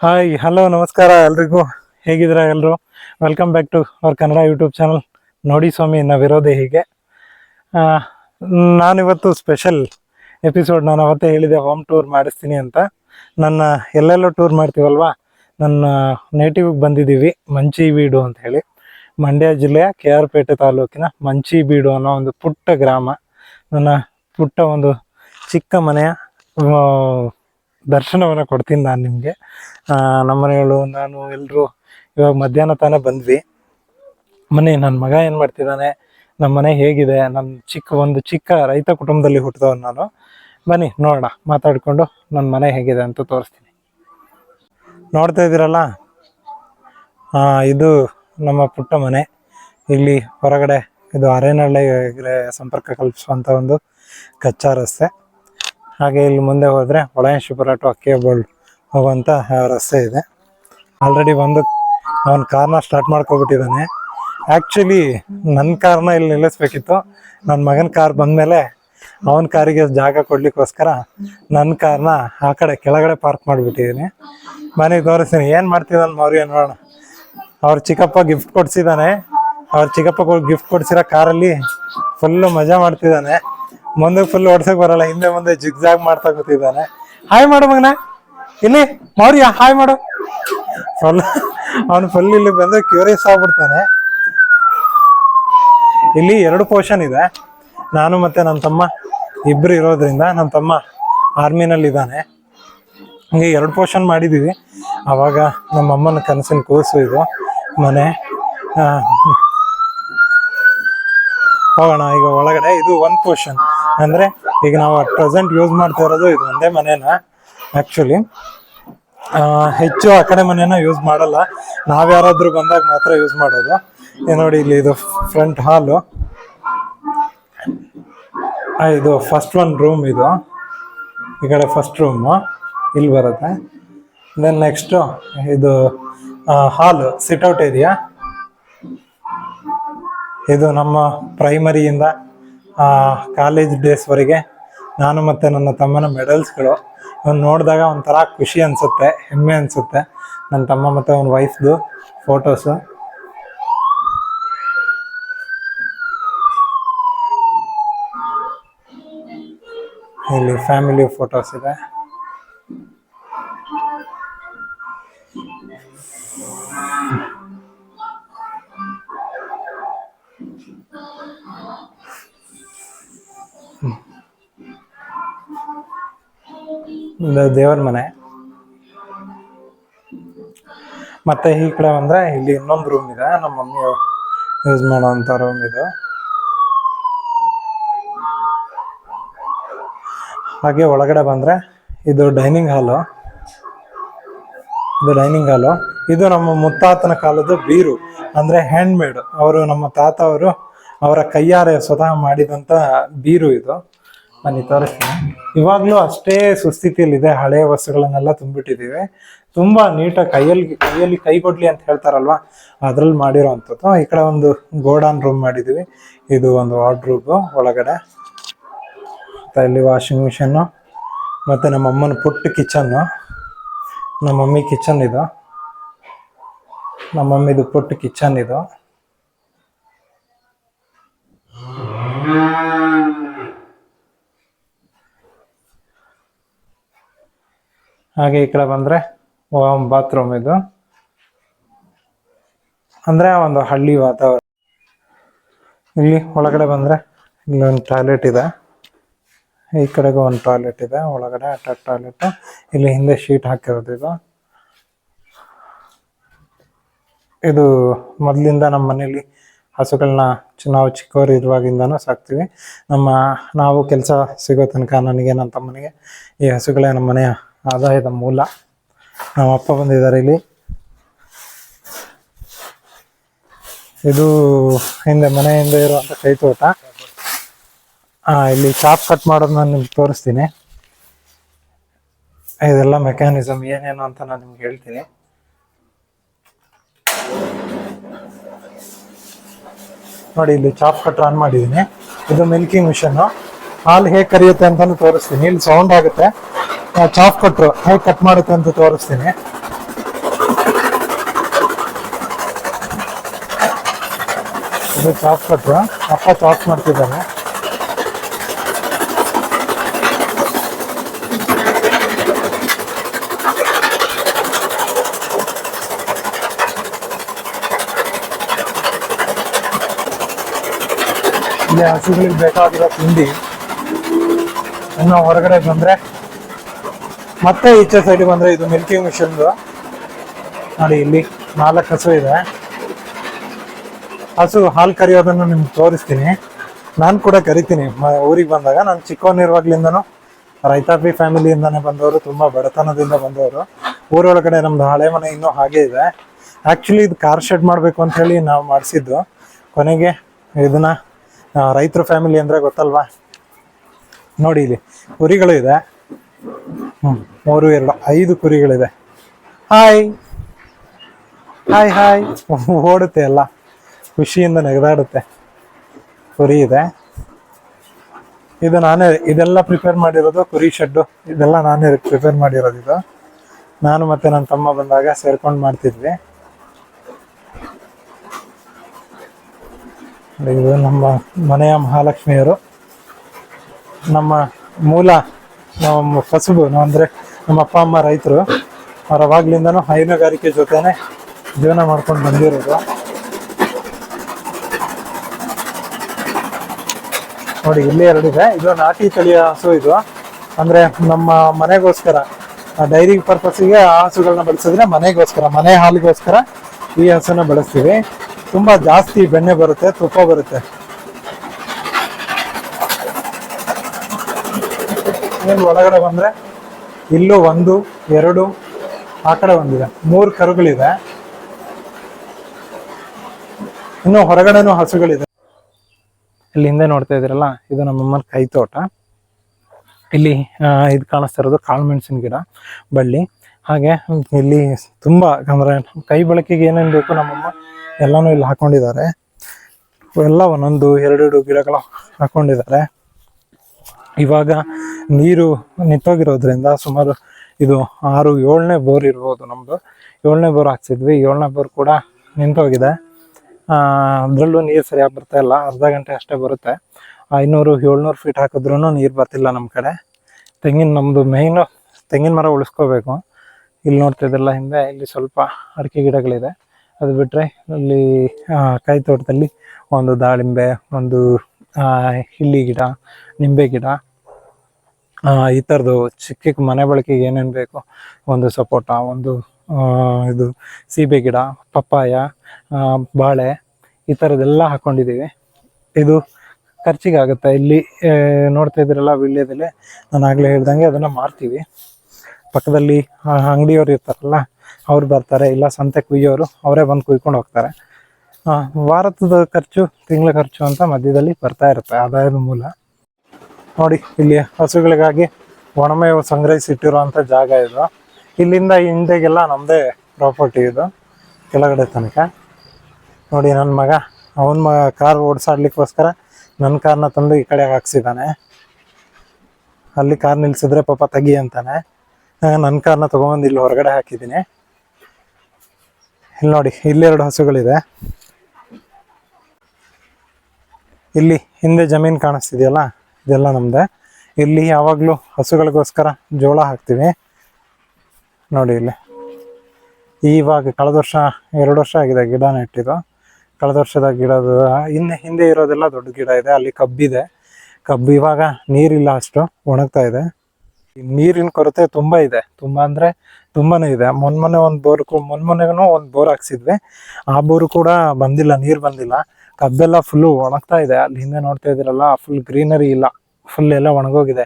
Hi hello ನಮಸ್ಕಾರ ಎಲ್ರಿಗೂ. ಹೇಗಿದ್ರ ಎಲ್ಲರೂ welcome back to our Kannada YouTube channel ನೋಡಿ ಸ್ವಾಮಿ ನಾವಿರೋದೇ ಹೀಗೆ. ನಾನಿವತ್ತು ಸ್ಪೆಷಲ್ ಎಪಿಸೋಡ್ ನಾನು ಅವತ್ತೇ ಹೇಳಿದೆ ಹೋಮ್ ಟೂರ್ ಮಾಡಿಸ್ತೀನಿ ಅಂತ. ನನ್ನ ಎಲ್ಲೆಲ್ಲೋ ಟೂರ್ ಮಾಡ್ತೀವಲ್ವಾ? ನನ್ನ ನೇಟಿವ್ಗೆ ಬಂದಿದ್ದೀವಿ ಮಂಚಿ ಬೀಡು ಅಂತ ಹೇಳಿ. ಮಂಡ್ಯ ಜಿಲ್ಲೆಯ ಕೆ ಆರ್ ಪೇಟೆ ತಾಲೂಕಿನ ಮಂಚಿ ಬೀಡು ಅನ್ನೋ ಒಂದು ಪುಟ್ಟ ಗ್ರಾಮ. ನನ್ನ ಪುಟ್ಟ ಒಂದು ಚಿಕ್ಕ ಮನೆಯ ದರ್ಶನವನ್ನು ಕೊಡ್ತೀನಿ ನಾನು ನಿಮಗೆ. ನಮ್ಮ ಮನೆಗಳು ನಾನು ಎಲ್ಲರೂ ಇವಾಗ ಮಧ್ಯಾಹ್ನ ತಾನೇ ಬಂದ್ವಿ. ಮನೆ ನನ್ನ ಮಗ ಏನು ಮಾಡ್ತಿದ್ದಾನೆ ನಮ್ಮ ಮನೆ ಹೇಗಿದೆ ನನ್ನ ಚಿಕ್ಕ ಒಂದು ಚಿಕ್ಕ ರೈತ ಕುಟುಂಬದಲ್ಲಿ ಹುಟ್ಟಿದವನು ನಾನು. ಬನ್ನಿ, ನೋಡೋಣ, ಮಾತಾಡಿಕೊಂಡು ನನ್ನ ಮನೆ ಹೇಗಿದೆ ಅಂತ ತೋರಿಸ್ತೀನಿ. ನೋಡ್ತಾ ಇದ್ದೀರಲ್ಲ? ಇದು ನಮ್ಮ ಪುಟ್ಟ ಮನೆ. ಇಲ್ಲಿ ಹೊರಗಡೆ ಇದು ಅರೇನಹಳ್ಳಿ ಸಂಪರ್ಕ ಕಲ್ಪಿಸುವಂಥ ಒಂದು ಕಚ್ಚಾ ರಸ್ತೆ. ಹಾಗೆ ಇಲ್ಲಿ ಮುಂದೆ ಹೋದರೆ ಹೊಳೆಶಿಪುರ ಟು ಅಕ್ಕಿಯಬೋಲ್ಡ್ ಹೋಗುವಂಥ ರಸ್ತೆ ಇದೆ. ಆಲ್ರೆಡಿ ಒಂದು, ಅವನ ಕಾರ್ನ ಸ್ಟಾರ್ಟ್ ಮಾಡ್ಕೊಬಿಟ್ಟಿದ್ದಾನೆ. ಆ್ಯಕ್ಚುಲಿ ನನ್ನ ಕಾರ್ನ ಇಲ್ಲಿ ನಿಲ್ಲಿಸ್ಬೇಕಿತ್ತು. ನನ್ನ ಮಗನ ಕಾರ್ ಬಂದಮೇಲೆ ಅವನ ಕಾರಿಗೆ ಜಾಗ ಕೊಡ್ಲಿಕ್ಕೋಸ್ಕರ ನನ್ನ ಕಾರ್ನ ಆ ಕಡೆ ಕೆಳಗಡೆ ಪಾರ್ಕ್ ಮಾಡಿಬಿಟ್ಟಿದ್ದೀನಿ. ಮನೆಗೆ ತೋರಿಸ್ತೀನಿ. ಏನು ಮಾಡ್ತಿದ್ದಾನೆ ಮೌರ್ಯ ನೋಡೋಣ. ಅವ್ರ ಚಿಕ್ಕಪ್ಪ ಗಿಫ್ಟ್ ಕೊಡ್ಸಿದ್ದಾನೆ. ಅವ್ರ ಚಿಕ್ಕಪ್ಪ ಗಿಫ್ಟ್ ಕೊಡ್ಸಿರೋ ಕಾರಲ್ಲಿ ಫುಲ್ಲು ಮಜಾ ಮಾಡ್ತಿದ್ದಾನೆ. ಮುಂದೆ ಫುಲ್ ಓಡ್ಸಕ್ ಬರಲ್ಲ, ಹಿಂದೆ ಮುಂದೆ ಜಿಗ್ಜಾಗ್ ಮಾಡ್ತಾ ಕೂತಿದ್ದಾನೆ. ಹಾಯ್ ಮಾಡು ಮಗನ. ಇಲ್ಲಿ, ಮೌರ್ಯ ಹಾಯ್ ಮಾಡು. ಫುಲ್ ಅವನು ಫುಲ್ ಇಲ್ಲಿ ಬಂದು ಕ್ಯೂರಿಯಸ್ ಆಗ್ಬಿಡ್ತಾನೆ. ಇಲ್ಲಿ ಎರಡು ಪೋರ್ಷನ್ ಇದೆ. ನಾನು ಮತ್ತೆ ನನ್ನ ತಮ್ಮ ಇಬ್ರು ಇರೋದ್ರಿಂದ ನನ್ನ ತಮ್ಮ ಆರ್ಮಿನಲ್ಲಿ ಇದ್ದಾನೆ. ಹಂಗೆ ಎರಡು ಪೋರ್ಷನ್ ಮಾಡಿದ್ದೀವಿ ಅವಾಗ ನಮ್ಮ ಅಮ್ಮನ ಕನಸಿನ ಕೂಸು ಇದು. ಮನೆ ಹೋಗೋಣ, ಈಗ ಒಳಗಡೆ ಇದು ಒಂದು ಪೋರ್ಷನ್ ಅಂದ್ರೆ ಈಗ ನಾವು ಅಟ್ ಪ್ರೆಸೆಂಟ್ ಯೂಸ್ ಮಾಡ್ತಾ ಇರೋದು ಇದು ಒಂದೇ ಮನೇನ ಆಕ್ಚುಲಿ ಹೆಚ್ಚು ಆ ಕಡೆ ಮನೇನ ಯೂಸ್ ಮಾಡಲ್ಲ. ನಾವ್ಯಾರಾದ್ರೂ ಬಂದಾಗ ಮಾತ್ರ ಯೂಸ್ ಮಾಡೋದು. ನೋಡಿ ಇಲ್ಲಿ ಇದು ಫ್ರಂಟ್ ಹಾಲು ಇದು ಫಸ್ಟ್ ಒನ್ ರೂಮ್ ಇದು. ಈ ಕಡೆ ಫಸ್ಟ್ ರೂಮು ಇಲ್ಲಿ ಬರುತ್ತೆ. ದೆನ್ ನೆಕ್ಸ್ಟು ಇದು ಹಾಲು ಸಿಟ್ಔಟ್ ಏರಿಯಾ ಇದು ನಮ್ಮ ಪ್ರೈಮರಿಯಿಂದ ಕಾಲೇಜ್ ಡೇಸ್ವರೆಗೆ ನಾನು ಮತ್ತು ನನ್ನ ತಮ್ಮನ ಮೆಡಲ್ಸ್ಗಳು ಅವ್ನು ನೋಡಿದಾಗ ಒಂಥರ ಖುಷಿ ಅನಿಸುತ್ತೆ, ಹೆಮ್ಮೆ ಅನಿಸುತ್ತೆ. ನನ್ನ ತಮ್ಮ ಮತ್ತು ಅವನ ವೈಫ್ದು ಫೋಟೋಸು ಇಲ್ಲಿ ಫ್ಯಾಮಿಲಿ ಫೋಟೋಸ್ ಇದೆ. ದೇವರ ಮನೆ. ಮತ್ತೆ ಈ ಕಡೆ ಬಂದ್ರೆ ಇಲ್ಲಿ ಇನ್ನೊಂದು ರೂಮ್ ಇದೆ. ನಮ್ಮ ಮಮ್ಮಿ ಯೂಸ್ ಮಾಡುವಂತ ರೂಮ್ ಇದು. ಹಾಗೆ ಒಳಗಡೆ ಬಂದ್ರೆ ಇದು ಡೈನಿಂಗ್ ಹಾಲು ಇದು ಡೈನಿಂಗ್ ಹಾಲು ಇದು ನಮ್ಮ ಮುತ್ತಾತನ ಕಾಲದ ಬೀರು, ಅಂದ್ರೆ ಹ್ಯಾಂಡ್ ಮೇಡ್ ಅವರು ನಮ್ಮ ತಾತ ಅವರು ಅವರ ಕೈಯಾರೆ ಸ್ವತಃ ಮಾಡಿದಂತ ಬೀರು ಇದು. ಬನ್ನಿ, ತೋರಿಸ್ತೀನಿ. ಇವಾಗ್ಲೂ ಅಷ್ಟೇ ಸುಸ್ಥಿತಿಯಲ್ಲಿದೆ ಹಳೆಯ ವಸ್ತುಗಳನ್ನೆಲ್ಲ ತುಂಬಿಟ್ಟಿದ್ದೀವಿ. ತುಂಬಾ ನೀಟಾಗಿ ಕೈಯಲ್ಲಿ ಕೈಯಲ್ಲಿ ಕೈ ಕೊಡ್ಲಿ ಅಂತ ಹೇಳ್ತಾರಲ್ವಾ? ಅದ್ರಲ್ಲಿ ಮಾಡಿರೋ ಅಂಥದ್ದು ಈ ಕಡೆ ಒಂದು ಗೋಡಾನ್ ರೂಮ್ ಮಾಡಿದೀವಿ ಇದು ಒಂದು ವಾರ್ಡ್ರೂಬ್ ಒಳಗಡೆ. ಮತ್ತೆ ಇಲ್ಲಿ ವಾಷಿಂಗ್ ಮಿಷನ್ನು ಮತ್ತೆ ನಮ್ಮ ಅಮ್ಮನ ಪುಟ್ಟ ಕಿಚನ್ನು ನಮ್ಮ ಮಮ್ಮಿ ಕಿಚನ್ ಇದು. ನಮ್ಮ ಮಮ್ಮಿದು ಪುಟ್ಟ ಕಿಚನ್ ಇದು. ಹಾಗೆ ಈ ಕಡೆ ಬಂದ್ರೆ ಬಾತ್ರೂಮ್ ಇದು. ಅಂದ್ರೆ ಒಂದು ಹಳ್ಳಿ ವಾತಾವರಣ. ಇಲ್ಲಿ ಒಳಗಡೆ ಬಂದ್ರೆ ಇಲ್ಲಿ ಒಂದು ಟಾಯ್ಲೆಟ್ ಇದೆ. ಈ ಕಡೆಗೂ ಒಂದು ಟಾಯ್ಲೆಟ್ ಇದೆ. ಒಳಗಡೆ ಟಾಯ್ಲೆಟ್ ಇಲ್ಲಿ ಹಿಂದೆ ಶೀಟ್ ಹಾಕಿರೋದು ಇದು. ಇದು ಮೊದಲಿಂದ ನಮ್ಮ ಮನೇಲಿ ಹಸುಗಳನ್ನ ನಾವು ಚಿಕ್ಕವರು ಇರುವಾಗಿಂದನೂ ಸಾಕ್ತೀವಿ. ನಮ್ಮ ನಾವು ಕೆಲಸ ಸಿಗೋ ತನಕ ನನಗೆ, ನನ್ನ ತಮ್ಮನಿಗೆ ಈ ಹಸುಗಳೇ ನಮ್ಮ ಮನೆಯ ಆದಾಯದ ಮೂಲ. ನಮ್ಮ ಅಪ್ಪ ಬಂದಿದ್ದಾರೆ ಇಲ್ಲಿ. ಇದು ಹಿಂದೆ ಮನೆ ಹಿಂದೆ ಇರುವಂತ ಕೈ ತೋಟ. ಇಲ್ಲಿ ಚಾಪ್ ಕಟ್ ಮಾಡೋದು ನಾನು ನಿಮ್ಗೆ ತೋರಿಸ್ತೀನಿ. ಇದೆಲ್ಲ ಮೆಕ್ಯಾನಿಸಮ್ ಏನೇನು ಅಂತ ನಾನು ನಿಮ್ಗೆ ಹೇಳ್ತೀನಿ. ನೋಡಿ, ಇಲ್ಲಿ ಚಾಪ್ ಕಟ್ ಆನ್ ಮಾಡಿದ್ದೀನಿ ಇದು ಮಿಲ್ಕಿಂಗ್ ಮಿಷನ್ ಹಾಲು ಹೇಗೆ ಕರಿಯುತ್ತೆ ಅಂತಾನು ತೋರಿಸ್ತೀನಿ. ಇಲ್ಲಿ ಸೌಂಡ್ ಆಗುತ್ತೆ. ಚಾಫ್ ಕೊಟ್ಟರು ಹೇಗೆ ಕಟ್ ಮಾಡುತ್ತೆ ಅಂತ ತೋರಿಸ್ತೀನಿ. ಇದು ಚಾಫ್ ಕೊಟ್ಟರು ಅಪ್ಪ ಚಾಫ್ ಮಾಡ್ತಿದ್ದಾರೆ. ಇಲ್ಲಿ ಹಸುಗಳಿಗೆ ಬೇಕಾಗಿರೋ ತಿಂಡಿ ಇನ್ನು ಹೊರಗಡೆ ಬಂದರೆ ಮತ್ತೆ ಈಚೆ ಸೈಡ್ ಬಂದ್ರೆ ಇದು ಮಿಲ್ಕಿಂಗ್ ಮಿಷನ್ ನೋಡಿ, ಇಲ್ಲಿ ನಾಲ್ಕು ಹಸು ಇದೆ. ಹಸು ಹಾಲು ಕರಿಯೋದನ್ನು ನಿಮ್ಗೆ ತೋರಿಸ್ತೀನಿ. ನಾನು ಕೂಡ ಕರಿತೀನಿ. ಊರಿಗೆ ಬಂದಾಗ. ನಾನು ಚಿಕ್ಕವನಿರುವಾಗ್ಲಿಂದನೂ ರೈತಾಪಿ ಫ್ಯಾಮಿಲಿಯಿಂದಾನೇ ಬಂದವರು, ತುಂಬ ಬಡತನದಿಂದ ಬಂದವರು. ಊರೊಳಗಡೆ ನಮ್ದು ಹಳೆ ಮನೆ ಇನ್ನೂ ಹಾಗೆ ಇದೆ. ಆ್ಯಕ್ಚುಲಿ ಇದು ಕಾರ್ ಶೆಡ್ ಮಾಡಬೇಕು ಅಂತ ಹೇಳಿ ನಾವು ಮಾಡಿಸಿದ್ದು. ಕೊನೆಗೆ ಇದನ್ನ ರೈತರ ಫ್ಯಾಮಿಲಿ ಅಂದರೆ ಗೊತ್ತಲ್ವಾ? ನೋಡಿ ಇಲ್ಲಿ ಕುರಿಗಳು ಇದೆ. ಮೂರು, ಎರಡು, ಐದು ಕುರಿಗಳಿದೆ. ಹಾಯ್ ಹಾಯ್ ಹಾಯ್ ಓಡುತ್ತೆ ಎಲ್ಲ. ಖುಷಿಯಿಂದ ನೆಗೆದಾಡುತ್ತೆ. ಕುರಿ ಇದೆ. ಇದು ನಾನೇ, ಇದೆಲ್ಲ ಪ್ರಿಪೇರ್ ಮಾಡಿರೋದು ಕುರಿ ಶೆಡ್ಡು. ಇದೆಲ್ಲ ನಾನೇ ಪ್ರಿಪೇರ್ ಮಾಡಿರೋದು ಇದು. ನಾನು ಮತ್ತೆ ನನ್ನ ತಮ್ಮ ಬಂದಾಗ ಸೇರ್ಕೊಂಡು ಮಾಡ್ತಿದ್ವಿ. ಇದು ನಮ್ಮ ಮನೆಯ ಮಹಾಲಕ್ಷ್ಮಿಯರು. ನಮ್ಮ ಮೂಲ ನಮ್ಮ ಕಸುಬು ನಾವು ಅಂದರೆ ನಮ್ಮ ಅಪ್ಪ, ಅಮ್ಮ, ರೈತರು, ಅವ್ರು ಅವಾಗ್ಲಿಂದನೂ ಹೈನುಗಾರಿಕೆ ಜೊತೆನೆ ಜೀವನ ಮಾಡ್ಕೊಂಡು ಬಂದಿರೋದು. ನೋಡಿ, ಇಲ್ಲಿ ಎರಡಿದೆ. ಇದು ನಾಟಿ ತಳಿಯ ಹಸು ಇದು. ಅಂದ್ರೆ ನಮ್ಮ ಮನೆಗೋಸ್ಕರ ಡೈರಿ ಪರ್ಪಸ್ಗೆ ಆ ಹಸುಗಳನ್ನ ಬಳಸಿದ್ರೆ ಮನೆಗೋಸ್ಕರ, ಮನೆ ಹಾಲಿಗೋಸ್ಕರ ಈ ಹಸುನ ಬಳಸ್ತೀವಿ. ತುಂಬಾ ಜಾಸ್ತಿ ಬೆಣ್ಣೆ ಬರುತ್ತೆ, ತುಪ್ಪ ಬರುತ್ತೆ. ಇನ್ನು ಒಳಗಡೆ ಬಂದ್ರೆ? ಇಲ್ಲೂ ಒಂದು, ಎರಡು, ಆ ಕಡೆ ಒಂದಿದೆ. ಮೂರು ಕರುಗಳಿದೆ. ಇನ್ನು ಹೊರಗಡೆನೂ ಹಸುಗಳಿದೆ. ಇಲ್ಲಿ ಹಿಂದೆ ನೋಡ್ತಾ ಇದ್ದೀರಲ್ಲ, ಇದು ನಮ್ಮಮ್ಮನ ಕೈ ತೋಟ. ಇಲ್ಲಿ ಇದು ಕಾಣಿಸ್ತಾ ಇರೋದು ಕಾಳುಮೆಣಸಿನ ಗಿಡ, ಬಳ್ಳಿ. ಹಾಗೆ, ಇಲ್ಲಿ ತುಂಬಾ ಅಂದ್ರೆ ಕೈ ಬಳಕೆಗೆ ಏನೇನು ಬೇಕು ನಮ್ಮಮ್ಮ ಎಲ್ಲಾನು ಇಲ್ಲಿ ಹಾಕೊಂಡಿದ್ದಾರೆ. ಎಲ್ಲ ಒಂದೊಂದು ಎರಡೆರಡು ಗಿಡಗಳು ಹಾಕೊಂಡಿದ್ದಾರೆ. ಇವಾಗ ನೀರು ನಿಂತೋಗಿರೋದ್ರಿಂದ ಸುಮಾರು ಇದು ಆರು, ಏಳನೇ ಬೋರ್ ಇರ್ಬೋದು ನಮ್ಮದು ಏಳನೇ ಬೋರ್ ಹಾಕ್ಸಿದ್ವಿ. ಏಳನೇ ಬೋರ್ ಕೂಡ ನಿಂತೋಗಿದೆ. ಅದರಲ್ಲೂ ನೀರು ಸರಿಯಾಗಿ ಬರ್ತಾ ಇಲ್ಲ. ಅರ್ಧ ಗಂಟೆ ಅಷ್ಟೇ ಬರುತ್ತೆ. ಐನೂರು ಏಳ್ನೂರು ಫೀಟ್ ಹಾಕಿದ್ರೂ ನೀರು ಬರ್ತಿಲ್ಲ ನಮ್ಮ ಕಡೆ. ತೆಂಗಿನ ನಮ್ಮದು ಮೇಯ್ನು ತೆಂಗಿನ ಮರ ಉಳಿಸ್ಕೋಬೇಕು. ಇಲ್ಲಿ ನೋಡ್ತಾ ಇದ್ದಲ್ಲ ಹಿಂದೆ, ಇಲ್ಲಿ ಸ್ವಲ್ಪ ಅಡಿಕೆ ಗಿಡಗಳಿದೆ. ಅದು ಬಿಟ್ಟರೆ ಇಲ್ಲಿ ಕಾಯಿ ತೋಟದಲ್ಲಿ ಒಂದು ದಾಳಿಂಬೆ, ಒಂದು ಆ, ಹಿಲ್ಲಿ ಗಿಡ ನಿಂಬೆ ಗಿಡ ಈ ಥರದ್ದು ಚಿಕ್ಕ ಚಿಕ್ಕ ಮನೆ ಬಳಕೆಗೆ ಏನೇನು ಬೇಕು? ಒಂದು ಸಪೋಟ ಒಂದು ಇದು ಸೀಬೆ ಗಿಡ ಪಪ್ಪಾಯ ಬಾಳೆ ಈ ಥರದ್ದೆಲ್ಲ ಹಾಕೊಂಡಿದ್ದೀವಿ. ಇದು ಖರ್ಚಿಗೆ ಆಗುತ್ತೆ. ಇಲ್ಲಿ ನೋಡ್ತಾ ಇದ್ದೀರಲ್ಲ ವಿಳ್ಯದಲ್ಲಿ ನಾನು ಆಗಲೇ ಹೇಳ್ದಂಗೆ ಅದನ್ನು ಮಾರ್ತೀವಿ. ಪಕ್ಕದಲ್ಲಿ ಅಂಗಡಿಯವ್ರು ಇರ್ತಾರಲ್ಲ ಅವ್ರು ಬರ್ತಾರೆ. ಇಲ್ಲ ಸಂತೆ ಕುಯ್ಯೋರು ಅವರೇ ಬಂದು ಕುಯ್ಕೊಂಡು ಹೋಗ್ತಾರೆ. ಆ, ವಾರದ ಖರ್ಚು ತಿಂಗಳ ಖರ್ಚು ಅಂತ ಮಧ್ಯದಲ್ಲಿ ಬರ್ತಾ ಇರುತ್ತೆ ಆದಾಯದ ಮೂಲ. ನೋಡಿ ಇಲ್ಲಿ ಹಸುಗಳಿಗಾಗಿ ಒಣಮೇವು ಸಂಗ್ರಹಿಸಿಟ್ಟಿರುವಂಥ ಜಾಗ ಇದು. ಇಲ್ಲಿಂದ ಹಿಂದೆಗೆಲ್ಲ ನಮ್ಮದೇ ಪ್ರಾಪರ್ಟಿ ಇದು ಕೆಳಗಡೆ ತನಕ. ನೋಡಿ ನನ್ನ ಮಗ ಅವನ ಮಗ ಕಾರ್ ಓಡಿಸಾಡ್ಲಿಕ್ಕೋಸ್ಕರ ನನ್ನ ಕಾರ್ನ ತಂದು ಈ ಕಡೆ ಹಾಕ್ಸಿದ್ದಾನೆ ಅಲ್ಲಿ ಕಾರ್ ನಿಲ್ಸಿದ್ರೆ ಪಾಪ ತೆಗಿ ಅಂತಾನೆ. ನನ್ನ ಕಾರ್ನ ತೊಗೊಂಬಂದು ಇಲ್ಲಿ ಹೊರಗಡೆ ಹಾಕಿದ್ದೀನಿ ಇಲ್ಲಿ ನೋಡಿ ಇಲ್ಲೆರಡು ಹಸುಗಳಿದೆ. ಇಲ್ಲಿ ಹಿಂದೆ ಜಮೀನು ಕಾಣಿಸ್ತಿದೆಯಲ್ಲ? ಇದೆಲ್ಲ ನಮ್ದೆ. ಇಲ್ಲಿ ಯಾವಾಗಲೂ ಹಸುಗಳಿಗೋಸ್ಕರ ಜೋಳ ಹಾಕ್ತೀವಿ. ನೋಡಿ ಇಲ್ಲಿ. ಇವಾಗ ಕಳೆದ ವರ್ಷ, ಎರಡು ವರ್ಷ ಆಗಿದೆ ಗಿಡ ನೆಟ್ಟಿದ್ದು. ಕಳೆದ ವರ್ಷದ ಗಿಡದ ಇನ್ನು ಹಿಂದೆ ಇರೋದೆಲ್ಲ ದೊಡ್ಡ ಗಿಡ ಇದೆ. ಅಲ್ಲಿ ಕಬ್ಬಿದೆ. ಕಬ್ಬು ಇವಾಗ ನೀರಿಲ್ಲ ಅಷ್ಟು, ಒಣಗ್ತಾ ಇದೆ. ನೀರಿನ ಕೊರತೆ ತುಂಬ ಇದೆ. ತುಂಬ ಅಂದ್ರೆ ತುಂಬಾ ಇದೆ. ಮೊನ್ಮೊನ್ನೆ ಒಂದು ಬೋರ್ ಮೊನ್ಮೊನ್ನೆಗೂ ಒಂದು ಬೋರ್ ಹಾಕ್ಸಿದ್ವಿ. ಆ ಬೋರು ಕೂಡ ಬಂದಿಲ್ಲ, ನೀರು ಬಂದಿಲ್ಲ. ಕಬ್ಬೆಲ್ಲ ಫುಲ್ಲು ಒಣಗ್ತಾ ಇದೆ. ಅಲ್ಲಿ ಹಿಂದೆ ನೋಡ್ತಾ ಇದ್ದೀರಲ್ಲ ಫುಲ್ ಗ್ರೀನರಿ ಇಲ್ಲ. ಫುಲ್ ಎಲ್ಲ ಒಣಗೋಗಿದೆ.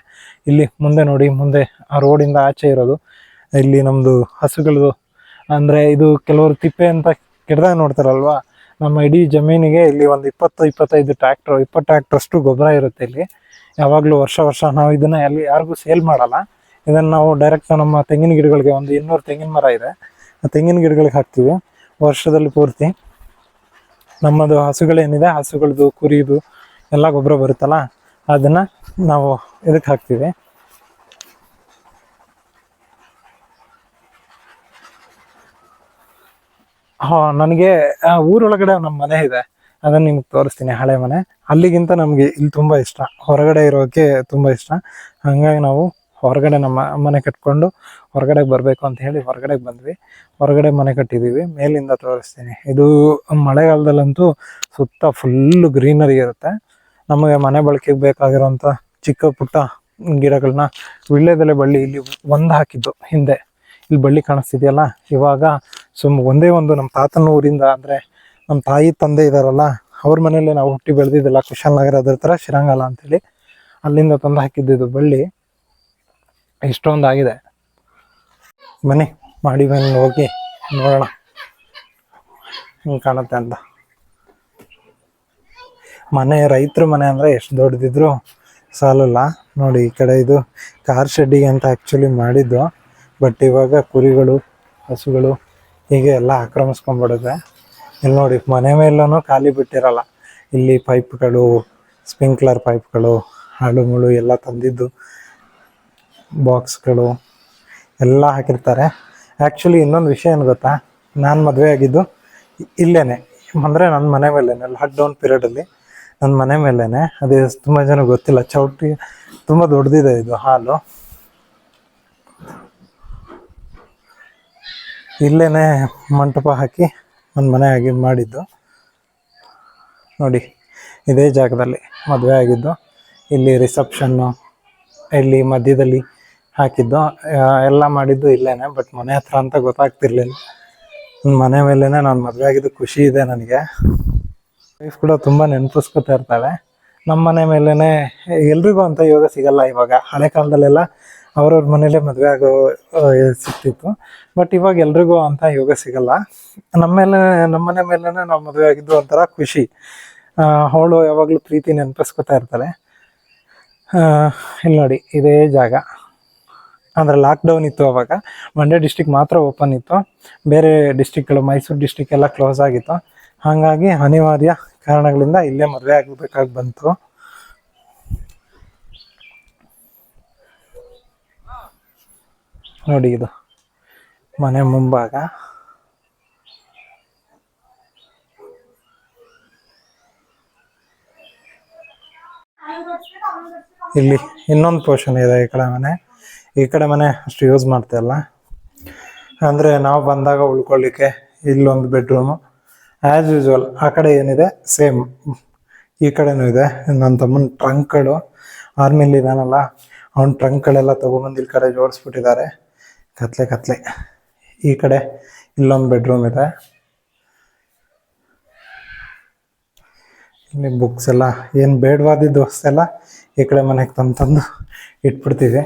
ಇಲ್ಲಿ ಮುಂದೆ ನೋಡಿ, ಮುಂದೆ ಆ ರೋಡಿಂದ ಆಚೆ ಇರೋದು. ಇಲ್ಲಿ ನಮ್ಮದು ಹಸುಗಳದು, ಅಂದರೆ ಇದು ಕೆಲವರು ತಿಪ್ಪೆ ಅಂತ ಕೆಡ್ದಾಗ ನೋಡ್ತಾರಲ್ವಾ? ನಮ್ಮ ಇಡೀ ಜಮೀನಿಗೆ ಇಲ್ಲಿ ಒಂದು ಇಪ್ಪತ್ತು, ಇಪ್ಪತ್ತೈದು ಟ್ರ್ಯಾಕ್ಟ್ರು ಇಪ್ಪತ್ತು ಟ್ಯಾಕ್ಟ್ರಷ್ಟು ಗೊಬ್ಬರ ಇರುತ್ತೆ ಇಲ್ಲಿ. ಯಾವಾಗಲೂ ವರ್ಷ ವರ್ಷ ನಾವು ಇದನ್ನು ಎಲ್ಲಿ ಯಾರಿಗೂ ಸೇಲ್ ಮಾಡಲ್ಲ. ಇದನ್ನು ನಾವು ಡೈರೆಕ್ಟ್ ನಮ್ಮ ತೆಂಗಿನ ಗಿಡಗಳಿಗೆ ಒಂದು ಇನ್ನೂರು ತೆಂಗಿನ ಮರ ಇದೆ. ತೆಂಗಿನ ಗಿಡಗಳಿಗೆ ಹಾಕ್ತೀವಿ. ವರ್ಷದಲ್ಲಿ ಪೂರ್ತಿ. ನಮ್ಮದು ಹಸುಗಳೇನಿದೆ ಹಸುಗಳದು, ಕುರಿದು ಎಲ್ಲ ಗೊಬ್ಬರ ಬರುತ್ತಲ್ಲ, ಅದನ್ನು ನಾವು ಇದಕ್ಕೆ ಹಾಕ್ತೀವಿ. ಹಾ, ನನಗೆ ಊರೊಳಗಡೆ ನಮ್ಮ ಮನೆ ಇದೆ. ಅದನ್ನ ನಿಮ್ಗೆ ತೋರಿಸ್ತೀನಿ, ಹಳೆ ಮನೆ. ಅಲ್ಲಿಗಿಂತ ನಮಗೆ ಇಲ್ಲಿ ತುಂಬಾ ಇಷ್ಟ. ಹೊರಗಡೆ ಇರೋಕೆ ತುಂಬಾ ಇಷ್ಟ. ಹಂಗಾಗಿ ನಾವು ಹೊರಗಡೆ ನಮ್ಮ ಮನೆ ಕಟ್ಕೊಂಡು ಹೊರಗಡೆ ಬರಬೇಕು ಅಂತ ಹೇಳಿ ಹೊರಗಡೆ ಬಂದ್ವಿ. ಹೊರಗಡೆ ಮನೆ ಕಟ್ಟಿದೀವಿ ಮೇಲಿಂದ ತೋರಿಸ್ತೀನಿ. ಇದು ಮಳೆಗಾಲದಲ್ಲಂತೂ ಸುತ್ತ ಫುಲ್ ಗ್ರೀನರಿ ಇರುತ್ತೆ. ನಮಗೆ ಮನೆ ಬಳಕೆಗೆ ಬೇಕಾಗಿರೋಂಥ ಚಿಕ್ಕ ಪುಟ್ಟ ಗಿಡಗಳನ್ನ ವಿಳ್ಯದೆಲೆ ಬಳ್ಳಿ ಇಲ್ಲಿ ಒಂದು ಹಾಕಿದ್ದು ಹಿಂದೆ. ಇಲ್ಲಿ ಬಳ್ಳಿ ಕಾಣಿಸ್ತಿದೆಯಲ್ಲ? ಇವಾಗ ಸುಮ್ ಒಂದೇ ಒಂದು ನಮ್ಮ ತಾತನ ಊರಿಂದ ಅಂದರೆ ನಮ್ಮ ತಾಯಿ ತಂದೆ ಇದಾರಲ್ಲ, ಅವ್ರ ಮನೇಲಿ ನಾವು ಹುಟ್ಟಿ ಬೆಳೆದಿದ್ದಲ್ಲ ಕುಶಾಲನಗರ ಅದ್ರ ಥರ ಶಿರಂಗಲ ಅಂತೇಳಿ. ಅಲ್ಲಿಂದ ತಂದು ಹಾಕಿದ್ದಿದ್ದು ಬಳ್ಳಿ. ಇಷ್ಟೊಂದು ಆಗಿದೆ ಬನ್ನಿ, ಮಾಡಿ ಬನ್ನಿ, ಹೋಗಿ, ನೋಡೋಣ. ಹಿಂಗೆ ಕಾಣುತ್ತೆ ಅಂತ. ಮನೆ, ರೈತ್ರ ಮನೆ ಅಂದರೆ ಎಷ್ಟು ದೊಡ್ಡದಿದ್ರು ಸಾಲಲ್ಲ. ನೋಡಿ, ಈ ಕಡೆ ಇದು ಕಾರ್ ಶೆಡ್ಡಿಗೆ ಅಂತ ಆ್ಯಕ್ಚುಲಿ ಮಾಡಿದ್ದು. ಬಟ್ ಇವಾಗ ಕುರಿಗಳು, ಹಸುಗಳು ಹೀಗೆ ಎಲ್ಲ ಆಕ್ರಮಿಸ್ಕೊಂಡ್ಬಿಡುತ್ತೆ. ಇಲ್ಲಿ ನೋಡಿ, ಮನೆ ಮೇಲೂ ಖಾಲಿ ಬಿಟ್ಟಿರಲ್ಲ. ಇಲ್ಲಿ ಪೈಪ್ಗಳು ಸ್ಪ್ರಿಂಕ್ಲರ್ ಪೈಪ್ಗಳು ಹಾಳು ಮುಳು ಎಲ್ಲ ತಂದಿದ್ದು. ಬಾಕ್ಸ್ಗಳು ಎಲ್ಲ ಹಾಕಿರ್ತಾರೆ. ಆ್ಯಕ್ಚುಲಿ ಇನ್ನೊಂದು ವಿಷಯ ಏನು ಗೊತ್ತಾ? ನಾನು ಮದುವೆ ಆಗಿದ್ದು ಇಲ್ಲೇನೆ. ಅಂದರೆ ನನ್ನ ಮನೆ ಮೇಲೇನೆ ಲಾಕ್ಡೌನ್ ಪೀರಿಯಡಲ್ಲಿ ನನ್ನ ಮನೆ ಮೇಲೇ ಅದೇ ತುಂಬ ಜನ ಗೊತ್ತಿಲ್ಲ ಚೌಟ್ರಿ ತುಂಬ ದೊಡ್ಡದಿದೆ ಇದು ಹಾಲು ಇಲ್ಲೇನೆ ಮಂಟಪ ಹಾಕಿ ನನ್ನ ಮನೆ ಆಗಿ ಮಾಡಿದ್ದು. ನೋಡಿ, ಇದೇ ಜಾಗದಲ್ಲಿ ಮದುವೆ ಆಗಿದ್ದು. ಇಲ್ಲಿ ರಿಸೆಪ್ಷನ್ನು ಇಲ್ಲಿ ಮಧ್ಯದಲ್ಲಿ ಹಾಕಿದ್ದು. ಎಲ್ಲ ಮಾಡಿದ್ದು ಇಲ್ಲೇನೆ ಬಟ್ ಮನೆ ಹತ್ರ ಅಂತ ಗೊತ್ತಾಗ್ತಿರ್ಲಿಲ್ಲ. ಮನೆ ಮೇಲೇನೆ ನಾನು ಮದುವೆ ಆಗಿದ್ದು ಖುಷಿ ಇದೆ ನನಗೆ. ವೈಫ್ ಕೂಡ ತುಂಬ ನೆನಪಿಸ್ಕೊತಾ ಇರ್ತಾಳೆ. ನಮ್ಮ ಮನೆ ಮೇಲೇ ಎಲ್ರಿಗೂ ಅಂತ ಯೋಗ ಸಿಗಲ್ಲ ಇವಾಗ. ಹಳೆ ಕಾಲದಲ್ಲೆಲ್ಲ ಅವ್ರವ್ರ ಮನೇಲೆ ಮದುವೆ ಆಗೋ ಸಿಗ್ತಿತ್ತು. ಬಟ್ ಇವಾಗ ಎಲ್ರಿಗೂ ಅಂತ ಯೋಗ ಸಿಗಲ್ಲ. ನಮ್ಮ ಮೇಲೆ ನಮ್ಮ ಮನೆ ಮೇಲೇ ನಾವು ಮದುವೆ ಆಗಿದ್ದು ಒಂಥರ ಖುಷಿ. ಅವಳು ಯಾವಾಗಲೂ ಪ್ರೀತಿ ನೆನಪಿಸ್ಕೊತಾ ಇರ್ತಾಳೆ. ಇಲ್ಲಿ ನೋಡಿ ಇದೇ ಜಾಗ. ಅಂದರೆ ಲಾಕ್ಡೌನ್ ಇತ್ತು ಅವಾಗ. ಮಂಡ್ಯ ಡಿಸ್ಟಿಕ್ ಮಾತ್ರ ಓಪನ್ ಇತ್ತು. ಬೇರೆ ಡಿಸ್ಟಿಕ್ಗಳು ಮೈಸೂರು ಡಿಸ್ಟಿಕ್ ಎಲ್ಲ ಕ್ಲೋಸ್ ಆಗಿತ್ತು. ಹಾಗಾಗಿ ಅನಿವಾರ್ಯ ಕಾರಣಗಳಿಂದ ಇಲ್ಲೇ ಮದುವೆ ಆಗಬೇಕಾಗಿ ಬಂತು. ನೋಡಿ ಇದು ಮನೆ ಮುಂಭಾಗ. ಇಲ್ಲಿ ಇನ್ನೊಂದು ಪೋರ್ಷನ್ ಇದೆ ಈ ಕಡೆ ಮನೆ. ಈ ಕಡೆ ಮನೆ ಅಷ್ಟು ಯೂಸ್ ಮಾಡ್ತಾ ಇಲ್ಲ. ಅಂದರೆ ನಾವು ಬಂದಾಗ ಉಳ್ಕೊಳ್ಳಿಕ್ಕೆ ಇಲ್ಲೊಂದು ಬೆಡ್ರೂಮು ಆ್ಯಸ್ ಯೂಸ್ವಲ್ ಆ ಕಡೆ ಏನಿದೆ? ಸೇಮ್ ಈ ಕಡೆನೂ ಇದೆ. ನನ್ನ ತಮ್ಮನ ಟ್ರಂಕ್ಗಳು ಆರ್ಮಿಲಿ ಇದಾನಲ್ಲ, ಅವ್ನ ಟ್ರಂಕ್ಗಳೆಲ್ಲ ತೊಗೊಂಬಂದು ಇಲ್ಲಿ ಕಡೆ ಜೋಡಿಸ್ಬಿಟ್ಟಿದ್ದಾರೆ. ಕತ್ಲೆ ಕತ್ಲೆ. ಈ ಕಡೆ ಇಲ್ಲೊಂದು ಬೆಡ್ರೂಮ್ ಇದೆ. ಇಲ್ಲಿ ಬುಕ್ಸ್ ಎಲ್ಲ, ಏನು ಬೇಡವಾದಿದ್ದು ಎಲ್ಲ ಈ ಕಡೆ ಮನೆಗೆ ತಂದು ತಂದು ಇಟ್ಬಿಡ್ತೀವಿ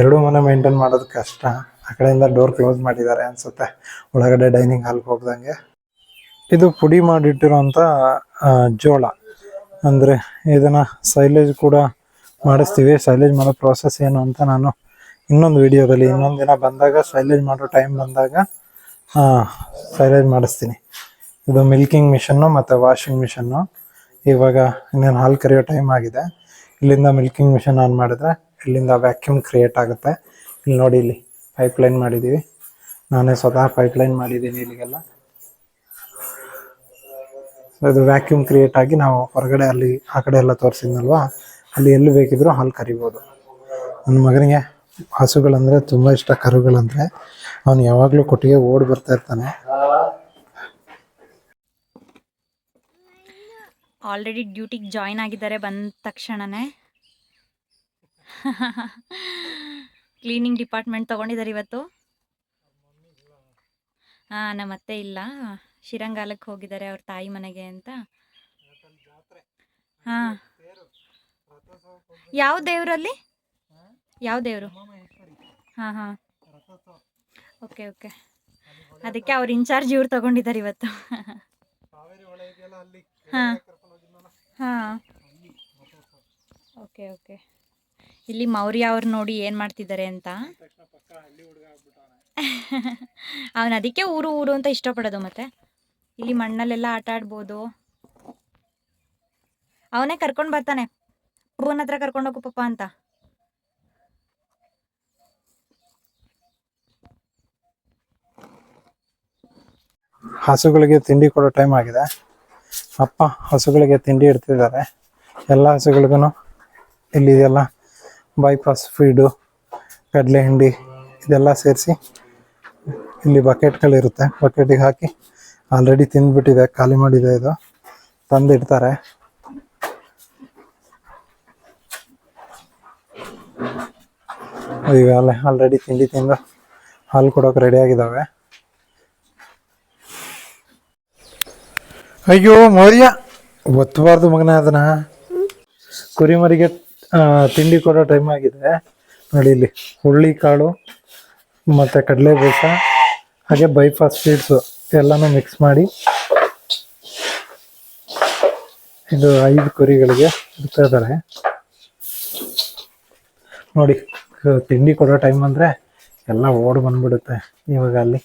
ಎರಡೂ ಮನೆ ಮೇಂಟೈನ್ ಮಾಡೋದು ಕಷ್ಟ. ಆ ಕಡೆಯಿಂದ ಡೋರ್ ಕ್ಲೋಸ್ ಮಾಡಿದ್ದಾರೆ ಅನ್ಸುತ್ತೆ. ಒಳಗಡೆ ಡೈನಿಂಗ್ ಹಾಲ್ಗೆ ಹೋಗ್ದಂಗೆ. ಇದು ಪುಡಿ ಮಾಡಿಟ್ಟಿರೋಂಥ ಆ, ಜೋಳ. ಅಂದರೆ ಇದನ್ನು ಸೈಲೇಜ್ ಕೂಡ ಮಾಡಿಸ್ತೀವಿ. ಸೈಲೇಜ್ ಮಾಡೋ ಪ್ರೋಸೆಸ್ ಏನು ಅಂತ ನಾನು ಇನ್ನೊಂದು ವಿಡಿಯೋದಲ್ಲಿ ಇನ್ನೊಂದು ದಿನ ಬಂದಾಗ ಸೈಲೇಜ್ ಮಾಡೋ ಟೈಮ್ ಬಂದಾಗ ಸೈಲೇಜ್ ಮಾಡಿಸ್ತೀನಿ. ಇದು ಮಿಲ್ಕಿಂಗ್ ಮಿಷನ್ನು ಮತ್ತು ವಾಷಿಂಗ್ ಮಿಷನ್ನು ಇವಾಗ ಇನ್ನೇನು ಹಾಲು ಕರೆಯೋ ಟೈಮ್ ಆಗಿದೆ. ಇಲ್ಲಿಂದ ಮಿಲ್ಕಿಂಗ್ ಮಿಷನ್ ಆನ್ ಮಾಡಿದ್ರೆ ಇಲ್ಲಿಂದ ವ್ಯಾಕ್ಯೂಮ್ ಕ್ರಿಯೇಟ್ ಆಗುತ್ತೆ. ಇಲ್ಲಿ ನೋಡಿ ಇಲ್ಲಿ ಪೈಪ್ ಲೈನ್ ಮಾಡಿದ್ದೀವಿ. ನಾನೇ ಸ್ವತಃ ಪೈಪ್ ಲೈನ್ ಮಾಡಿದ್ದೀನಿ ಇಲ್ಲಿಗೆಲ್ಲ. ಅದು ವ್ಯಾಕ್ಯೂಮ್ ಕ್ರಿಯೇಟ್ ಆಗಿ ನಾವು ಹೊರಗಡೆ ಅಲ್ಲಿ ಆ ಕಡೆ ಎಲ್ಲ ತೋರಿಸಿದ್ನಲ್ವಾ? ಅಲ್ಲಿ ಎಲ್ಲಿ ಬೇಕಿದ್ರೂ ಹಾಲು ಕರಿಬೋದು. ನನ್ನ ಮಗನಿಗೆ ಹಸುಗಳಂದ್ರೆ ತುಂಬ ಇಷ್ಟ, ಕರುಗಳಂದ್ರೆ. ಅವನು ಯಾವಾಗಲೂ ಕೊಟ್ಟಿಗೆ ಓಡಿ ಬರ್ತಾ ಇರ್ತಾನೆ. ಆಲ್ರೆಡಿ ಡ್ಯೂಟಿಗೆ ಜಾಯಿನ್ ಆಗಿದ್ದಾರೆ ಬಂದ ತಕ್ಷಣನೇ. ಕ್ಲೀನಿಂಗ್ ಡಿಪಾರ್ಟ್ಮೆಂಟ್ ತಗೊಂಡಿದ್ದಾರೆ ಇವತ್ತು. ಹಾಂ ನಮ್ಮ ಅತ್ತೆ ಇಲ್ಲ. ಶಿರಂಗಾಲಕ್ಕೆ ಹೋಗಿದ್ದಾರೆ ಅವ್ರ ತಾಯಿ ಮನೆಗೆ ಅಂತ. ಹಾಂ. ಯಾವ ದೇವರಲ್ಲಿ? ಯಾವ ದೇವರು? ಹಾಂ ಹಾಂ. Okay okay. ಅದಕ್ಕೆ ಅವ್ರ ಇನ್ಚಾರ್ಜ್ ಇವ್ರು ತಗೊಂಡಿದ್ದಾರೆ ಇವತ್ತು. ಹಾಂ. ಹಾಂ. Okay okay. ಇಲ್ಲಿ ಮೌರ್ಯ ಅವ್ರು ನೋಡಿ ಏನು ಮಾಡ್ತಿದ್ದಾರೆ ಅಂತ. ಅವನು ಅದಕ್ಕೆ ಊರು ಊರು ಅಂತ ಇಷ್ಟಪಡೋದು ಮತ್ತೆ. ಇಲ್ಲಿ ಮಣ್ಣಲ್ಲೆಲ್ಲ ಆಟ ಆಡ್ಬೋದು. ಅವನೇ ಕರ್ಕೊಂಡು ಬರ್ತಾನೆ. ಪೂವನ್ ಹತ್ರ ಕರ್ಕೊಂಡು ಹೋಗು ಪಪ್ಪ ಅಂತ. ಹಸುಗಳಿಗೆ ತಿಂಡಿ ಕೊಡೋ ಟೈಮ್ ಆಗಿದೆ. ಅಪ್ಪ ಹಸುಗಳಿಗೆ ತಿಂಡಿ ಇಡ್ತಿದ್ದಾರೆ. ಎಲ್ಲ ಹಸುಗಳಿಗೂ ಇಲ್ಲಿ ಬೈಪಾಸ್ ಫೀಡು ಕಡಲೆ ಹಿಂಡಿ ಇದೆಲ್ಲ ಸೇರಿಸಿ ಇಲ್ಲಿ ಬಕೆಟ್ಗಳಿರುತ್ತೆ. ಬಕೆಟಿಗೆ ಹಾಕಿ ಆಲ್ರೆಡಿ ತಿಂದ್ಬಿಟ್ಟಿದೆ, ಖಾಲಿ ಮಾಡಿದೆ ಇದು. ತಂದಿಡ್ತಾರೆ. ಇವೆಲ್ಲ ಆಲ್ರೆಡಿ ತಿಂಡಿ ತಿಂದು ಹಾಲು ಕೊಡೋಕೆ ರೆಡಿ ಆಗಿದ್ದಾವೆ. ಅಯ್ಯೋ ಮೌರ್ಯ ಒತ್ತಬಾರ್ದು ಮಗನ ಅದನ್ನ. ಕುರಿಮರಿಗೆ ತಿಂಡಿ ಕೊಡೋ ಟೈಮ್ ಆಗಿದೆ. ನೋಡಿ ಇಲ್ಲಿ ಹುಳ್ಳಿ ಕಾಳು, ಮತ್ತೆ ಕಡಲೆ ಬೀಜ ಹಾಗೆ ಬೈಪಾಸ್ ಸೀಡ್ಸು ಎಲ್ಲಾನು ಮಿಕ್ಸ್ ಮಾಡಿ. ಇದು ಐದು ಕುರಿಗಳಿಗೆ ಇಡ್ತಾ ಇದ್ದಾರೆ. ನೋಡಿ ತಿಂಡಿ ಕೊಡೋ ಟೈಮ್ ಅಂದ್ರೆ ಎಲ್ಲ ಓಡ್ ಬಂದ್ಬಿಡುತ್ತೆ ಇವಾಗ ಅಲ್ಲಿ.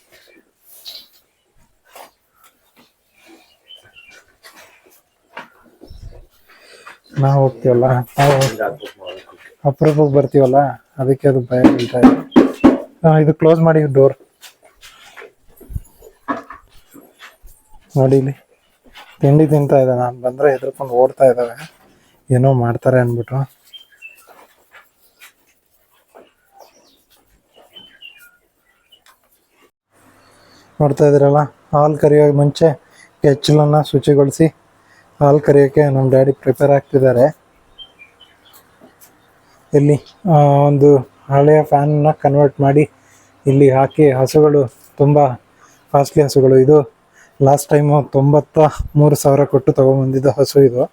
ನಾವು ಹೋಗ್ತೀವಲ್ಲ? ನಾವು ಬರ್ತೀವಲ್ಲ? ಅದಕ್ಕೆ ಅದು ಭಯ ಬೀಳ್ತಾ ಇದೆ. ಇದು ಕ್ಲೋಸ್ ಮಾಡಿ ಡೋರ್ ನೋಡಿ ಇಲ್ಲಿ. ತಿಂಡಿ ತಿಂತಾ ಇದೆ ನಾನು. ಬಂದ್ರೆ ಹೆದರ್ಕೊಂಡು ಓಡ್ತಾ ಇದ್ದಾವೆ. ಏನೋ ಮಾಡ್ತಾರೆ ಅಂದ್ಬಿಟ್ಟು ನೋಡ್ತಾ ಇದ್ದೀರಲ್ಲ? ಹಾಲು ಕರಿಯೋ ಮುಂಚೆ ಕೆಚ್ಚಲನ್ನ ಶುಚಿಗೊಳಿಸಿ ಹಾಲು ಕರೆಯೋಕ್ಕೆ ನಮ್ಮ ಡ್ಯಾಡಿ ಪ್ರಿಪೇರ್ ಆಗ್ತಿದ್ದಾರೆ. ಇಲ್ಲಿ ಒಂದು ಹಳೆಯ ಫ್ಯಾನನ್ನ ಕನ್ವರ್ಟ್ ಮಾಡಿ ಇಲ್ಲಿ ಹಾಕಿ ಹಸುಗಳು, ತುಂಬ ಕಾಸ್ಟ್ಲಿ ಹಸುಗಳು. ಇದು ಲಾಸ್ಟ್ ಟೈಮು ತೊಂಬತ್ತ ಮೂರು ಸಾವಿರ ಕೊಟ್ಟು ತೊಗೊಂಬಂದಿದ್ದ ಹಸು ಇದು.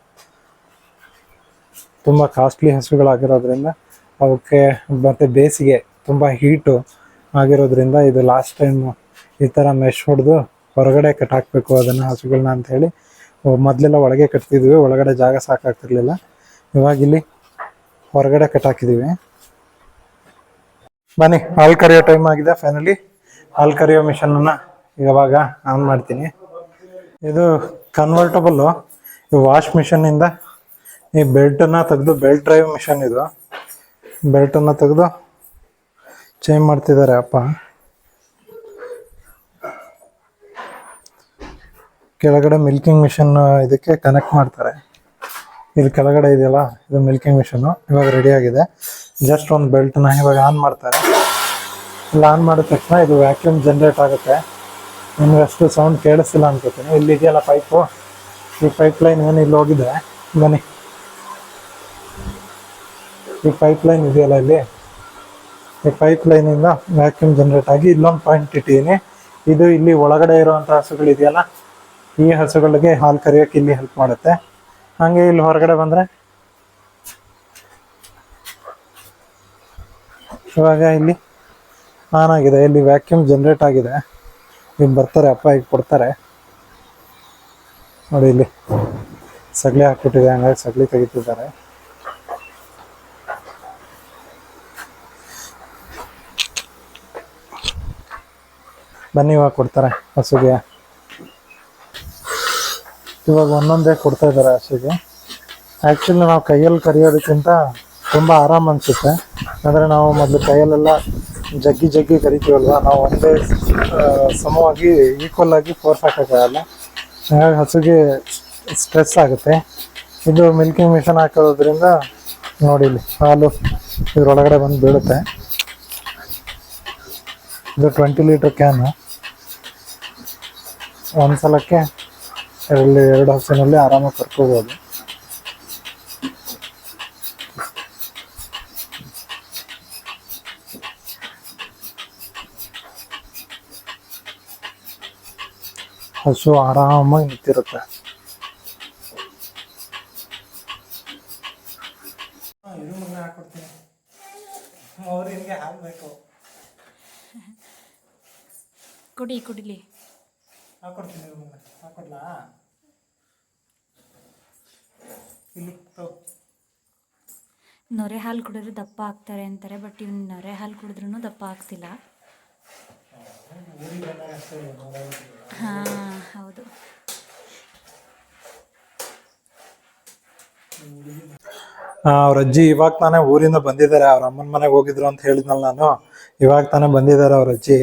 ತುಂಬ ಕಾಸ್ಟ್ಲಿ ಹಸುಗಳಾಗಿರೋದ್ರಿಂದ ಅವಕ್ಕೆ ಮತ್ತು ಬೇಸಿಗೆ ತುಂಬ ಹೀಟು ಆಗಿರೋದ್ರಿಂದ ಇದು ಲಾಸ್ಟ್ ಟೈಮ್ ಈ ಥರ ಮೆಶ್ ಹೊಡೆದು ಹೊರಗಡೆ ಕಟ್ಟಾಕಬೇಕು ಅದನ್ನು ಹಸುಗಳನ್ನ ಅಂತ ಹೇಳಿ ಮೊದಲೆಲ್ಲ ಒಳಗೆ ಕಟ್ತಿದ್ವಿ, ಒಳಗಡೆ ಜಾಗ ಸಾಕಾಗ್ತಿರ್ಲಿಲ್ಲ. ಇವಾಗ ಇಲ್ಲಿ ಹೊರಗಡೆ ಕಟ್ಟಾಕಿದ್ದೀವಿ ಬನ್ನಿ, ಹಾಲ್ ಕರಿಯೋ ಟೈಮ್ ಆಗಿದೆ ಫೈನಲಿ ಹಾಲು ಕರಿಯೋ ಮಿಷನನ್ನು ಇವಾಗ ಆನ್ ಮಾಡ್ತೀನಿ. ಇದು ಕನ್ವರ್ಟಬಲ್ಲು ಈ ವಾಶ್ ಇಂದ ಈ ಬೆಲ್ಟನ್ನು ತೆಗೆದು ಬೆಲ್ಟ್ ಡ್ರೈವ್ ಮಿಷನ್ ಇದು. ಬೆಲ್ಟನ್ನು ತೆಗೆದು ಚೇಂಜ್ ಮಾಡ್ತಿದ್ದಾರೆ ಅಪ್ಪ. ಕೆಳಗಡೆ ಮಿಲ್ಕಿಂಗ್ ಮಿಷನ್ ಇದಕ್ಕೆ ಕನೆಕ್ಟ್ ಮಾಡ್ತಾರೆ. ಇಲ್ಲಿ ಕೆಳಗಡೆ ಇದೆಯಲ್ಲ, ಇದು ಮಿಲ್ಕಿಂಗ್ ಮಿಷನ್ನು ಇವಾಗ ರೆಡಿ ಆಗಿದೆ. ಜಸ್ಟ್ ಒಂದು ಬೆಲ್ಟ್ನ ಇವಾಗ ಆನ್ ಮಾಡ್ತಾರೆ. ಇಲ್ಲಿ ಆನ್ ಮಾಡಿದ ತಕ್ಷಣ ಇದು ವ್ಯಾಕ್ಯೂಮ್ ಜನ್ರೇಟ್ ಆಗುತ್ತೆ. ನಿಮ್ಗೆ ಅಷ್ಟು ಸೌಂಡ್ ಕೇಳಿಸ್ತಿಲ್ಲ ಅನ್ಕೋತೀನಿ. ಇಲ್ಲಿ ಇದೆಯಲ್ಲ ಪೈಪು ಈ ಪೈಪ್ ಲೈನ್ ಏನು ಇಲ್ಲಿ ಹೋಗಿದೆ? ಬನ್ನಿ. ಈ ಪೈಪ್ ಲೈನ್ ಇದೆಯಲ್ಲ ಇಲ್ಲಿ? ಈ ಪೈಪ್ ಲೈನಿಂದ ವ್ಯಾಕ್ಯೂಮ್ ಜನ್ರೇಟ್ ಆಗಿ ಇಲ್ಲೊಂದು ಪಾಯಿಂಟ್ ಇಟ್ಟಿದ್ದೀನಿ ಇದು ಇಲ್ಲಿ ಒಳಗಡೆ ಇರುವಂಥ ಹಸುಗಳು ಇದೆಯಲ್ಲ ಈ ಹಸುಗಳಿಗೆ ಹಾಲು ಕರಿಯೋಕೆ ಇಲ್ಲಿ ಹೆಲ್ಪ್ ಮಾಡುತ್ತೆ. ಹಾಗೆ ಇಲ್ಲಿ ಹೊರಗಡೆ ಬಂದರೆ ಇವಾಗ ಇಲ್ಲಿ ಆನ್ ಆಗಿದೆ. ಇಲ್ಲಿ ವ್ಯಾಕ್ಯೂಮ್ ಜನ್ರೇಟ್ ಆಗಿದೆ. ಇಲ್ಲಿ ಬರ್ತಾರೆ, ಅಪ್ಪ ಈಗ ಕೊಡ್ತಾರೆ. ನೋಡಿ ಇಲ್ಲಿ ಸಗಳಿ ಹಾಕ್ಬಿಟ್ಟಿದೆ, ಹಂಗಾಗಿ ಸಗಳಿ ತೆಗಿತಿದ್ದಾರೆ. ಬನ್ನಿ ಇವಾಗ ಕೊಡ್ತಾರೆ ಹಸುಗೆ. ಇವಾಗ ಒಂದೊಂದೇ ಕೊಡ್ತಾ ಇದ್ದಾರೆ ಹಸಿಗೆ ಆ್ಯಕ್ಚುಲಿ ನಾವು ಕೈಯಲ್ಲಿ ಕರಿಯೋದಕ್ಕಿಂತ ತುಂಬ ಆರಾಮ್ ಅನಿಸುತ್ತೆ. ಅಂದರೆ ನಾವು ಮೊದಲು ಕೈಯಲ್ಲೆಲ್ಲ ಜಗ್ಗಿ ಜಗ್ಗಿ ಕರಿತೀವಲ್ವ? ನಾವು ಒಂದೇ ಸಮವಾಗಿ ಈಕ್ವಲ್ ಆಗಿ ಫೋರ್ಸ್ ಹಾಕೋಕ್ಕಾಗಲ್ಲ. ಹಾಗಾಗಿ ಹಸುಗೆ ಸ್ಟ್ರೆಸ್ ಆಗುತ್ತೆ. ಇದು ಮಿಲ್ಕಿಂಗ್ ಮಿಷನ್ ಹಾಕೋದ್ರಿಂದ ನೋಡಿ ಹಾಲು ಇದರೊಳಗಡೆ ಬಂದು ಬೀಳುತ್ತೆ. ಇದು ಟ್ವೆಂಟಿ ಲೀಟ್ರ್ ಕ್ಯಾನು ಒಂದು ಸಲಕ್ಕೆ ಎರಡು ಎರಡು ಹಸಿನಲ್ಲಿ ಆರಾಮಾಗಿ ಕರ್ಕೋಬೋದು. ಹಸು ಆರಾಮಾಗಿ ನಿಂತಿರುತ್ತೆ. ಕುಡಿ ಕುಡಿಲಿ. ಹಾಕೊಡ್ತೀನಿ ಹಾಕೊಡ್ಲಾ ಇಲ್ಲಿ ತಗೋ. ನೊರೆ ಹಾಲು ಕುಡಿದ್ರೆ ದಪ್ಪ ಆಗ್ತಾರೆ ಅಂತಾರೆ, ಬಟ್ ಇವ್ನು ನೊರೆ ಹಾಲು ಕುಡಿದ್ರೂ ದಪ್ಪ ಆಗ್ತಿಲ್ಲ. ಹಾಂ, ಹೌದು. ಅವ್ರ ಅಜ್ಜಿ ಇವಾಗ ತಾನೇ ಊರಿಂದ ಬಂದಿದ್ದಾರೆ, ಅವ್ರ ಅಮ್ಮನ ಮನೆಗೆ ಹೋಗಿದ್ರು ಅಂತ ಹೇಳಿದ್ನಲ್ಲ ನಾನು. ಇವಾಗ ತಾನೇ ಬಂದಿದ್ದಾರೆ ಅವ್ರ ಅಜ್ಜಿ.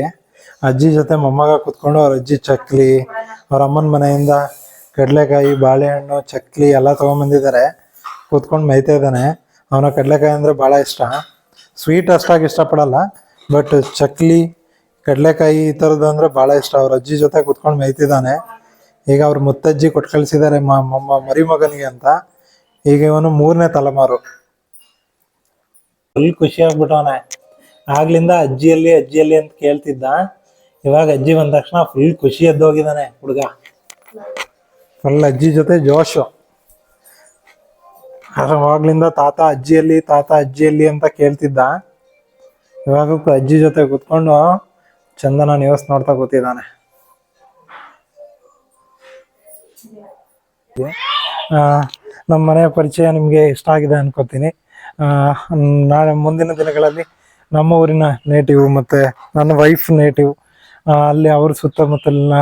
ಅಜ್ಜಿ ಜೊತೆ ಮೊಮ್ಮಗ ಕುತ್ಕೊಂಡು ಅವ್ರ ಅಜ್ಜಿ ಚಕ್ಲಿ, ಅವ್ರ ಅಮ್ಮನ ಮನೆಯಿಂದ ಕಡಲೆಕಾಯಿ, ಬಾಳೆಹಣ್ಣು, ಚಕ್ಲಿ ಎಲ್ಲ ತೊಗೊಂಬಂದಿದ್ದಾರೆ ಕೂತ್ಕೊಂಡು ಮೈತಾ ಇದ್ದಾನೆ. ಅವನ ಕಡಲೆಕಾಯಿ ಅಂದರೆ ಭಾಳ ಇಷ್ಟ. ಸ್ವೀಟ್ ಅಷ್ಟಾಗಿ ಇಷ್ಟಪಡಲ್ಲ ಬಟ್ ಚಕ್ಲಿ, ಕಡಲೆಕಾಯಿ ಈ ಥರದ್ದು ಅಂದರೆ ಭಾಳ ಇಷ್ಟ. ಅವ್ರ ಅಜ್ಜಿ ಜೊತೆ ಕುತ್ಕೊಂಡು ಮೇಯ್ತಿದ್ದಾನೆ. ಈಗ ಅವ್ರ ಮುತ್ತಜ್ಜಿ ಕೊಟ್ಟು ಕಳಿಸಿದ್ದಾರೆ ಮರಿಮಗನಿಗೆ ಮರಿ ಮಗನಿಗೆ ಅಂತ. ಈಗ ಇವನು ಮೂರನೇ ತಲೆಮಾರು. ಫುಲ್ ಖುಷಿ ಆಗ್ಬಿಟ್ಟವನೆ. ಆಗ್ಲಿಂದ ಅಜ್ಜಿಯಲ್ಲಿ ಅಜ್ಜಿಯಲ್ಲಿ ಅಂತ ಕೇಳ್ತಿದ್ದ. ಇವಾಗ ಅಜ್ಜಿ ಬಂದ ತಕ್ಷಣ ಫುಲ್ ಖುಷಿ ಎದ್ದೋಗಿದ್ದಾನೆ ಹುಡುಗ. ಫುಲ್ ಅಜ್ಜಿ ಜೊತೆ ಜೋಶು. ಅವಾಗ್ಲಿಂದ ತಾತ ಅಜ್ಜಿಯಲ್ಲಿ ತಾತ ಅಜ್ಜಿಯಲ್ಲಿ ಅಂತ ಕೇಳ್ತಿದ್ದ. ಇವಾಗ ಅಜ್ಜಿ ಜೊತೆ ಕುತ್ಕೊಂಡು ಚಂದನ ನ್ಯೂಸ್ ನೋಡ್ತಾ ಕೂತಿದ್ದಾನೆ. ನಮ್ಮ ಮನೆಯ ಪರಿಚಯ ನಿಮಗೆ ಇಷ್ಟ ಆಗಿದೆ ಅನ್ಕೋತೀನಿ. ನಾಳೆ ಮುಂದಿನ ದಿನಗಳಲ್ಲಿ ನಮ್ಮ ಊರಿನ ನೇಟಿವ್ ಮತ್ತು ನನ್ನ ವೈಫ್ ನೇಟಿವ್ ಅಲ್ಲಿ ಅವ್ರ ಸುತ್ತಮುತ್ತಲಿನ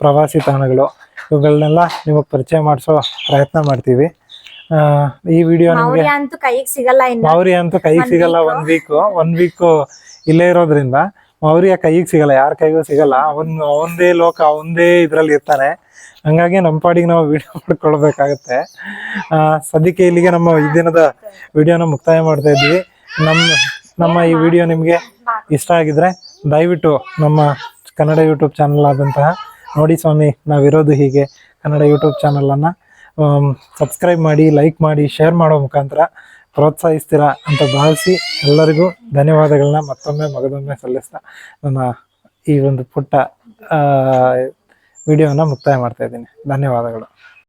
ಪ್ರವಾಸಿ ತಾಣಗಳು, ಇವುಗಳನ್ನೆಲ್ಲ ನಿಮಗೆ ಪರಿಚಯ ಮಾಡಿಸೋ ಪ್ರಯತ್ನ ಮಾಡ್ತೀವಿ. ಈ ವಿಡಿಯೋ ನಿಮಗೆ ಮೌರ್ಯ ಅಂತೂ ಕೈಗೆ ಸಿಗಲ್ಲ ಇನ್ನು. ಮೌರ್ಯ ಅಂತೂ ಕೈಗೆ ಸಿಗಲ್ಲ ಒಂದ್ ವೀಕ್ ಒಂದ್ ವೀಕ್ ಇಲ್ಲೇ ಇರೋದ್ರಿಂದ ಮೌರ್ಯ ಕೈಗೆ ಸಿಗಲ್ಲ ಯಾರ ಕೈಗೂ ಸಿಗಲ್ಲ. ಅವನ್ ಅವಂದೇ ಲೋಕ ಅವಂದೇ ಇದ್ರಲ್ಲಿ ಇರ್ತಾನೆ. ಹಂಗಾಗಿ ನಮ್ಮ ಪಾಡಿಗೆ ನಾವು ವಿಡಿಯೋ ಮಾಡ್ಕೊಳ್ಬೇಕಾಗತ್ತೆ. ಸದ್ಯಕ್ಕೆ ಇಲ್ಲಿಗೆ ನಮ್ಮ ಈ ದಿನದ ವಿಡಿಯೋನ ಮುಕ್ತಾಯ ಮಾಡ್ತಾ ಇದ್ವಿ. ನಮ್ಮ ನಮ್ಮ ಈ ವಿಡಿಯೋ ನಿಮಗೆ ಇಷ್ಟ ಆಗಿದ್ರೆ ದಯವಿಟ್ಟು ನಮ್ಮ ಕನ್ನಡ ಯೂಟ್ಯೂಬ್ ಚಾನಲ್ ಆದಂತಹ ನೋಡಿ ಸ್ವಾಮಿ ನಾವಿರೋದು ಹೀಗೆ ಕನ್ನಡ ಯೂಟ್ಯೂಬ್ ಚಾನಲನ್ನು ಸಬ್ಸ್ಕ್ರೈಬ್ ಮಾಡಿ ಲೈಕ್ ಮಾಡಿ ಶೇರ್ ಮಾಡೋ ಮುಖಾಂತರ ಪ್ರೋತ್ಸಾಹಿಸ್ತೀರಾ ಅಂತ ಭಾವಿಸಿ ಎಲ್ಲರಿಗೂ ಧನ್ಯವಾದಗಳನ್ನ ಮತ್ತೊಮ್ಮೆ ಮಗದೊಮ್ಮೆ ಸಲ್ಲಿಸ್ತಾ ನನ್ನ ಈ ಒಂದು ಪುಟ್ಟ ವಿಡಿಯೋನ ಮುಕ್ತಾಯ ಮಾಡ್ತಾ ಇದ್ದೀನಿ. ಧನ್ಯವಾದಗಳು.